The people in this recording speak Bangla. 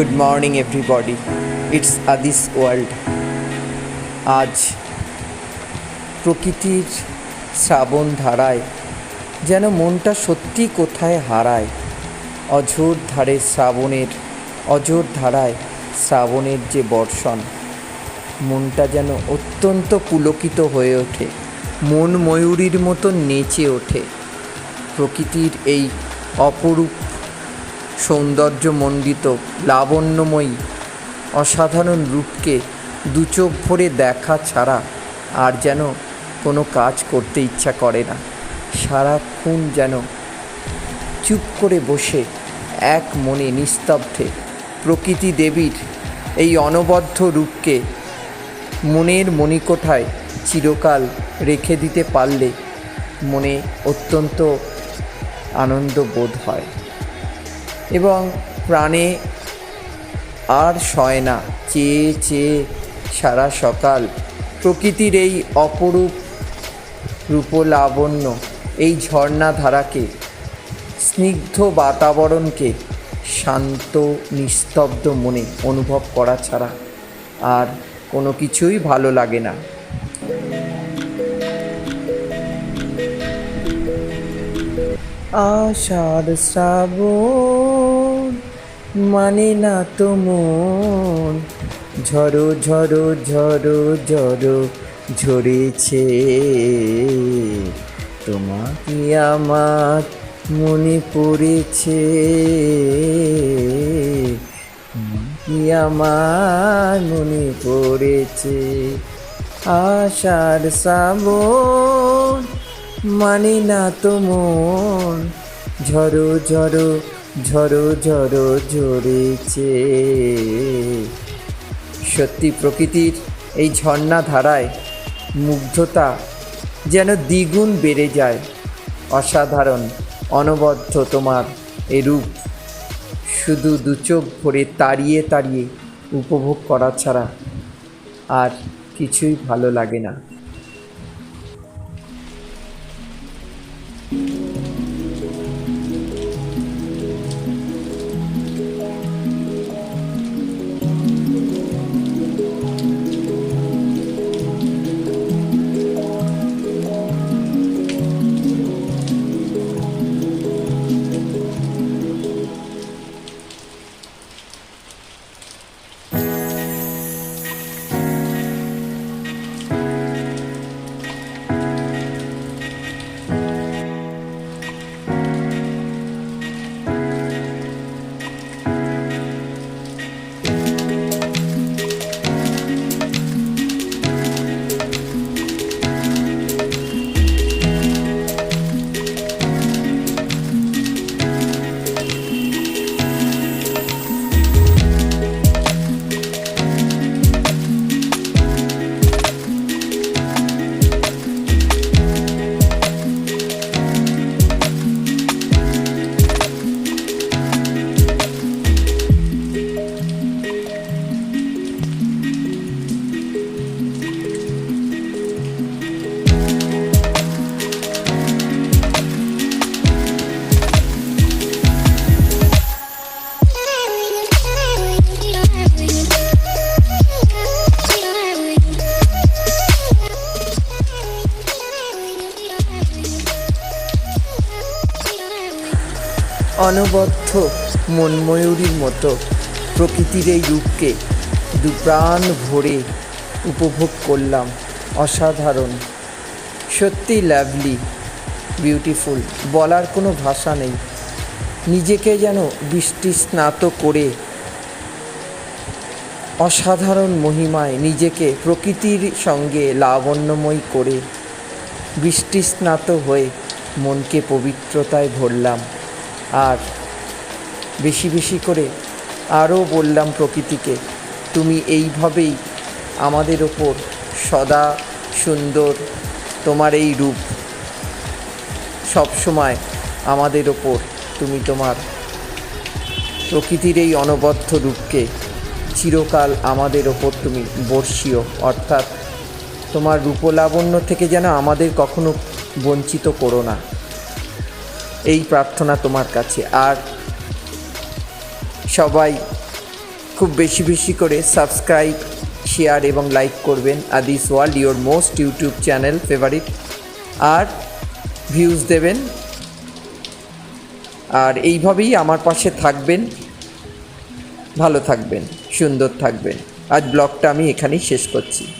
Good morning everybody it's Adi's world আজ প্রকৃতির শ্রাবণ ধারায় যেন মনটা সত্যি কোথায় হারায়, অঝোর ধারে শ্রাবণের, অঝোর ধারায় শ্রাবণের যে বর্ষণ, মনটা যেন অত্যন্ত পুলকিত হয়ে ওঠে, মন ময়ূরীর মতো নেচে ওঠে। প্রকৃতির এই অপরূপ সৌন্দর্যমণ্ডিত, লাবণ্যময়ী, অসাধারণ রূপকে দুচোখ ভরে দেখা ছাড়া আর যেন কোনো কাজ করতে ইচ্ছা করে না। সারাক্ষণ যেন চুপ করে বসে এক মনে নিস্তব্ধে প্রকৃতি দেবীর এই অনবদ্য রূপকে মনের মণিকোঠায় চিরকাল রেখে দিতে পারলে মনে অত্যন্ত আনন্দ বোধ হয়। এবং প্রাণে আর সয় না। চেয়ে চেয়ে সারা সকাল প্রকৃতির এই অপরূপ রূপলাবণ্য, এই ঝর্ণাধারাকে স্নিগ্ধ বাতাবরণকে শান্ত, নিস্তব্ধ মনে অনুভব করা ছাড়া আর কোনো কিছুই ভালো লাগে না। আষাঢ় শ্রাবণ মানে না তো মন। ঝড়ো ঝড়ো ঝড়ো ঝড়ো ঝরেছে। তোমাকে আমার মনে পড়েছে। আমার মনে পড়েছে। আষাঢ় শ্রাবণ মানে না তো মন। ঝড়ো ঝড়ো ঝড়ো ঝড়ো ঝরেছে সত্যি প্রকৃতির এই ঝর্ণা ধারায় মুগ্ধতা যেন দ্বিগুণ বেড়ে যায়। অসাধারণ, অনবদ্য তোমার এই রূপ। শুধু দু চোখ ভরে তাড়িয়ে তাড়িয়ে উপভোগ করা ছাড়া আর কিছুই ভালো লাগে না। অনবদ্য মনময়ূরীর মতো প্রকৃতির এই রূপকে দুপ্রাণ ভরে উপভোগ করলাম অসাধারণ। সত্যি লাভলি, বিউটিফুল, বলার কোনো ভাষা নেই। নিজেকে যেন বৃষ্টি স্নাত করে অসাধারণ মহিমায় নিজেকে প্রকৃতির সঙ্গে লাবণ্যময় করে বৃষ্টি স্নাত হয়ে মনকে পবিত্রতায় ভরলাম। আর বেশি বেশি করে আরও বললাম প্রকৃতিকে, তুমি এইভাবেই আমাদের ওপর সদা সুন্দর তোমার এই রূপ। সবসময় আমাদের ওপর তুমি তোমার প্রকৃতির এই অনবদ্য রূপকে চিরকাল আমাদের ওপর তুমি বর্ষীয়, অর্থাৎ তোমার রূপলাবণ্য থেকে যেন আমাদের কখনো বঞ্চিত করো না। এই প্রার্থনা তোমার কাছে। আর সবাই খুব বেশি বেশি করে সাবস্ক্রাইব শেয়ার এবং লাইক করবেন। Adi's world your most YouTube channel favourite R views দেবেন। আর এইভাবেই আমার পাশে থাকবেন। ভালো থাকবেন, সুন্দর থাকবেন। আজ ব্লগটা আমি এখানেই শেষ করছি।